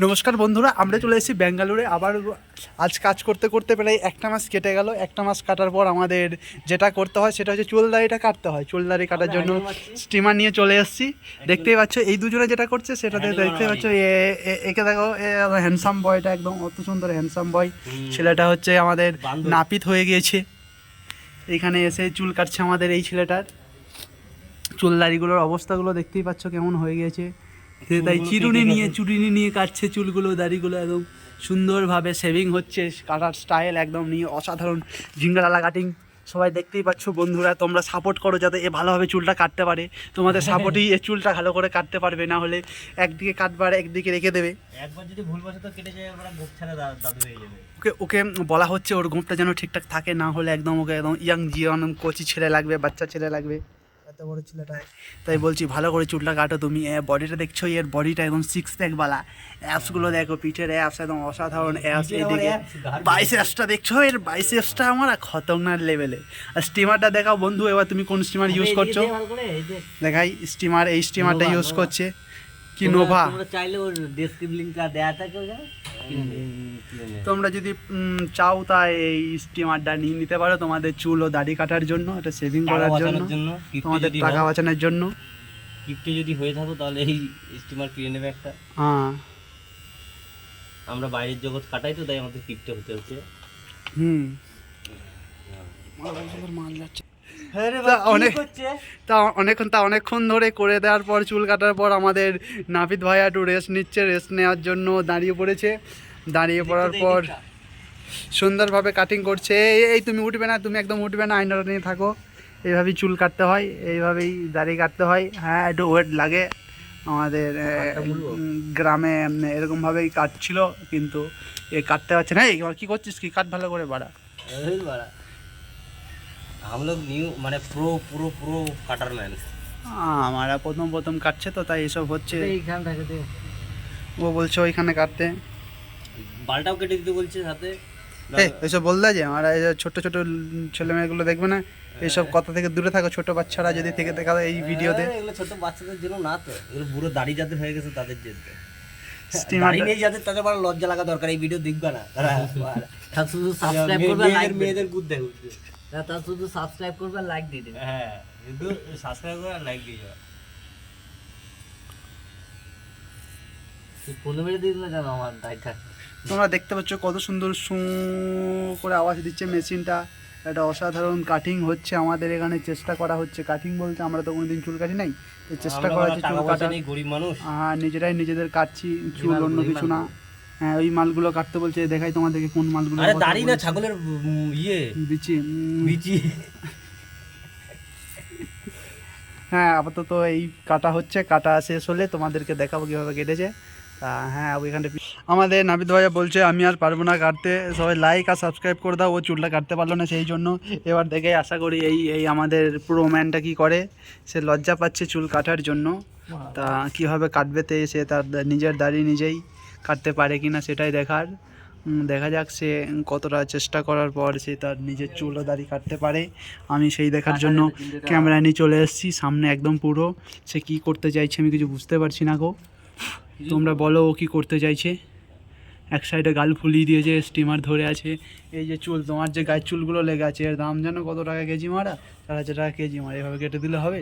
নমস্কার বন্ধুরা আমরা চলে এসেছি ব্যাঙ্গালোরে। আবার আজ কাজ করতে করতে প্রায় একটা মাস কেটে গেল। একটা মাস কাটার পর আমাদের যেটা করতে হয় সেটা হচ্ছে চুলদারিটা কাটতে হয়। চুলদারি কাটার জন্য স্টিমার নিয়ে চলে এসেছি। দেখতেই পাচ্ছ এই দুজনে যেটা করছে সেটাতে দেখতেই পাচ্ছ এ- এ- একে দেখো হ্যান্ডসাম বয়টা একদম অত সুন্দর হ্যান্ডসাম বয় ছেলেটা হচ্ছে আমাদের নাপিত হয়ে গিয়েছে। এখানে এসে চুল কাটছে আমাদের এই ছেলেটার। চুলদারিগুলোর অবস্থাগুলো দেখতেই পাচ্ছ কেমন হয়ে গেছে সে তাই চিরুনি নিয়ে। চুরিনি নিয়ে কাটছে চুলগুলো দাড়িগুলো একদম সুন্দরভাবে সেভিং হচ্ছে কাটার স্টাইল একদম নিয়ে অসাধারণ জিঙ্গালালা কাটিং সবাই দেখতেই পাচ্ছ বন্ধুরা তোমরা সাপোর্ট করো যাতে এ ভালোভাবে চুলটা কাটতে পারে। তোমাদের সাপোর্টই এ চুলটা ভালো করে কাটতে পারবে না হলে একদিকে কাটবার একদিকে রেখে দেবে। একবার যদি ভুল বসে কেটে যায় গোপ ছাড়া দাদু হয়ে যাবে। ওকে ওকে বলা হচ্ছে ওর গোঁপটা যেন ঠিকঠাক থাকে না হলে একদম ওকে একদম ইয়াং জিয়ন কচি ছেলে লাগবে বাচ্চা ছেলে লাগবে। এত বড় ছেলেটা তাই বলছি ভালো করে চুলটা কাটো তুমি। বডিটা দেখছ এর বডিটা একদম সিক্স প্যাক বালা। অ্যাপসগুলো দেখো পিঠের অ্যাপস একদম অসাধারণ অ্যাপস এদিকে বাইসেপসটা দেখছ এর বাইসেপসটা আমার খতরনাক লেভেলে আর স্টিমারটা দেখাও বন্ধু এবার তুমি কোন স্টিমার ইউজ করছ? দেখাই স্টিমার এই স্টিমারটা ইউজ করছে। কি নোভা চাইলে ওর ডেসক্রিপ লিংকটা দেয়া থাকে। তোমরা যদি চাও তাই এই স্টিমারটা নিয়ে নিতে পারো তোমাদের চুল ও দাড়ি কাটার জন্য এটা সেভিং করার জন্য তোমাদের টাকা বাঁচানোর জন্য। গিফটে যদি হয়ে থাকো তাহলে এই স্টিমার কিনে নেবে একটা। হ্যাঁ। আমরা বাইরের জগৎ কাটাই তো তাই আমাদের গিফটে হতে হচ্ছে। হুম। তা অনেক তা অনেকক্ষণ তা অনেকক্ষণ ধরে করে দেওয়ার পর চুল কাটার পর আমাদের নাপিত ভাইয়া একটু রেস্ট নিচ্ছে রেস্ট নেওয়ার জন্য দাঁড়িয়ে পড়েছে। দাঁড়িয়ে পড়ার পর সুন্দরভাবে কাটিং করছে। এই এই তুমি উঠবে না তুমি একদম উঠবে না আইনাটা নিয়ে থাকো। এইভাবেই চুল কাটতে হয় এইভাবেই দাড়ি কাটতে হয়। হ্যাঁ একটু ওয়েট লাগে। আমাদের গ্রামে এরকমভাবেই কাটছিল কিন্তু এ কাটতে পারছে না। এই কি করছিস কি? কাট ভালো করে বাড়া। বাড়া। हम लोग न्यू মানে প্রো পুরো পুরো কাটার ম্যান আমরা প্রথম প্রথম কাটছে তো তাই এসব হচ্ছে এইখান থাকে দে ও বলছে ওইখানে কাটতে বালটাও কেটে দিতে বলছে সাথে এই এসব বলদা যে আমরা এই যে ছোট ছোট ছেলে মেয়েগুলো দেখবে না এইসব কথা থেকে দূরে থাকো ছোট বাচ্চারা যদি থেকে দেখা যায় এই ভিডিওতে হ্যাঁ, এগুলো ছোট বাচ্চাদের জন্য না তো এগুলো বুড়ো দাড়ি যাদের হয়ে গেছে তাদের জন্য Steamer- দাড়ি নেই যাদের তাদের বড় লজ্জা লাগা দরকার এই ভিডিও দেখবে না তারা তার শুধু সাবস্ক্রাইব করবে মেয়েদের- লাইক মেয়েদের গুদ দেখো তার শুধু সাবস্ক্রাইব করবে লাইক দিয়ে দেবে। হ্যাঁ কিন্তু সাবস্ক্রাইব করে লাইক দিয়ে তোমরা দেখতে পাচ্ছ কত সুন্দর সু করে আওয়াজ দিচ্ছে মেশিনটা। একটা অসাধারণ কাটিং হচ্ছে আমাদের এখানে চেষ্টা করা হচ্ছে কাটিং বলতে আমরা তো কোনোদিন চুল কাটি নাই। চেষ্টা করা হচ্ছে চুল কাটা নেই গরিব মানুষ। আর নিজেরাই নিজেদের কাটছি চুল অন্য কিছু না। হ্যাঁ ওই মালগুলো কাটতে বলছে দেখাই তোমাদেরকে কোন মালগুলো আরে দাড়ি না ছাগলের ইয়ে। উম, বিচি। হ্যাঁ আপাতত এই কাটা হচ্ছে কাটা শেষ হলে তোমাদেরকে দেখাবো কীভাবে কেটেছে। তা হ্যাঁ ওইখানে আমাদের নাবিদ ভাইয়া বলছে আমি আর পারব না কাটতে। সবাই লাইক আর সাবস্ক্রাইব করে দাও ও চুলটা কাটতে পারল না সেই জন্য। এবার দেখে আশা করি এই এই আমাদের পুরো ম্যানটা কী করে? সে লজ্জা পাচ্ছে চুল কাটার জন্য। তা কীভাবে কাটবে তে সে তার নিজের দাড়ি নিজেই। কাটতে পারে কি না সেটাই দেখার। দেখা যাক সে কতটা চেষ্টা করার পর সে তার নিজের চুল ও দাড়ি কাটতে পারে। আমি সেই দেখার জন্য ক্যামেরা নিয়ে চলে এসেছি, সামনে একদম পুরো। সে কি করতে চাইছে আমি কিছু বুঝতে পারছি না গো। তোমরা বলো ও কী করতে চাইছে। এক সাইডে গাল ফুলিয়ে দিয়েছে, স্টিমার ধরে আছে। এই যে চুল, তোমার যে গায়ের চুলগুলো লেগে আছে, এর দাম জানো কত টাকা কেজি মারা? চার হাজার টাকা কেজি মারা, এভাবে কেটে দিলে হবে?